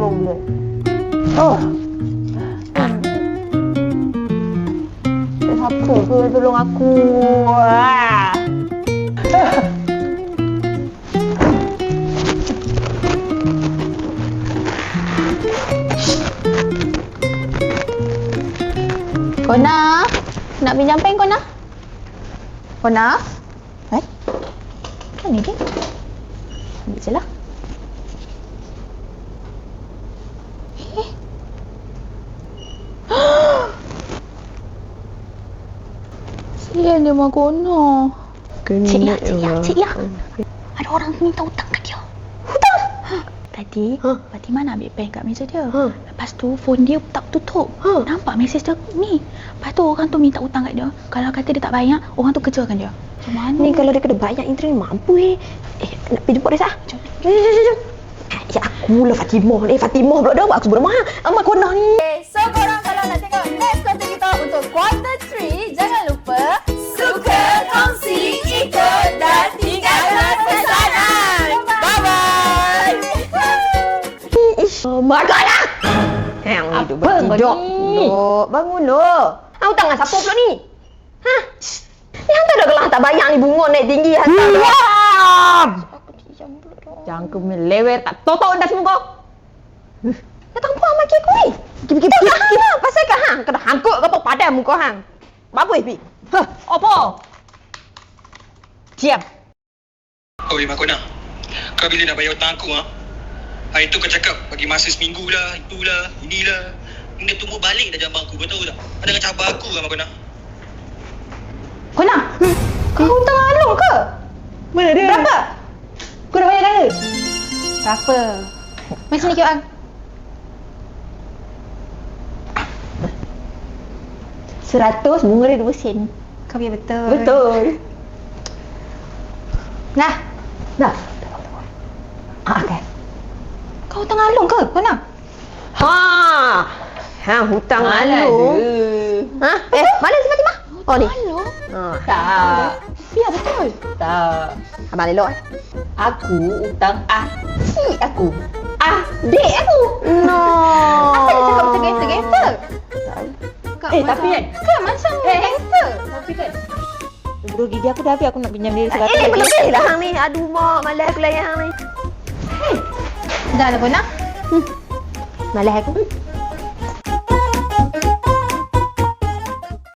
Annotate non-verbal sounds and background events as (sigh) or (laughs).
je. Oh. Siapa ke tolong aku? Ah. (laughs) Kona, nak pinjam pen Kona? Kona? Eh? Mana dia? Ambil je lah. Sian dia mak Kona. Cik ya, cik ya, cik ya. Ada orang minta hutang kat dia. Hutang? Tadi, Ha? Fatimah nak ambil pen kat meja dia. Ha. Lepas tu, phone dia tak tutup. Ha. Nampak mesej dia ni. Lepas tu, orang tu minta hutang kat dia. Kalau kata dia tak bayar, orang tu kejarkan dia. Macam mana? Ni kalau dia kena bayar internet mampu eh. Eh, nak pergi jemput dia sah. Jom, jom, jom, jom. jom. Ya aku lah Fatimah ni. Fatimah pula dah buat aku sebenar mahal. Amat Kona ni. Okay, so korang kalau nak tengok next konten kita untuk quarter 3, Ish. Oh, makan lah. Yang itu Apa kau bertidur. ni? Duk, bangun duk. Aku tangan siapa pula ni? Ha? Ni hantar dah gelang tak bayar ni bunga naik tinggi hantar dah. Diam! Aku diam pula dah. Jangan kau melewet tak totok dah semua kau. Datang puan maki aku ni. Pergi pergi pergi. Ha, pasal kan hang kena hangkut ke apa padam muka hang. Apa eh, Pi? Hah, apa? Diam. Oi Makona Kau bila nak bayar hutang aku ha? Hari tu kau cakap bagi masa seminggu lah Itulah Inilah Ini dah tunggu balik dah jambang aku Kau tahu tak Ada dengan cabar aku lah Makona Kona, kau hutang Along ke? Mana dia? Berapa? Kau dah bayar ke? Berapa? Macam ni QR. Seratus bunga dia dua sen. Kau biar betul. Betul. (laughs) Nah, Dah. Ah, hutang Along ke? Kona? Ha. Ha, hutang Mana alung. Ha? Eh, mana si Fatimah? Oh ni. Along? Ha. Tak. Biar betul. Tak. Abang elok eh. Aku hutang asyik aku. Adik aku. No. Asal dia cakap macam gangster-gangster? Kak, Eh, tapi kan- Kan macam gangster. Tapi kan. Bro gigi aku dah habis aku nak pinjam dia Eh, berlebih lah hang ni. Aduh, mak. Malas aku layan hang ni. Dah lah Kona. Malas aku.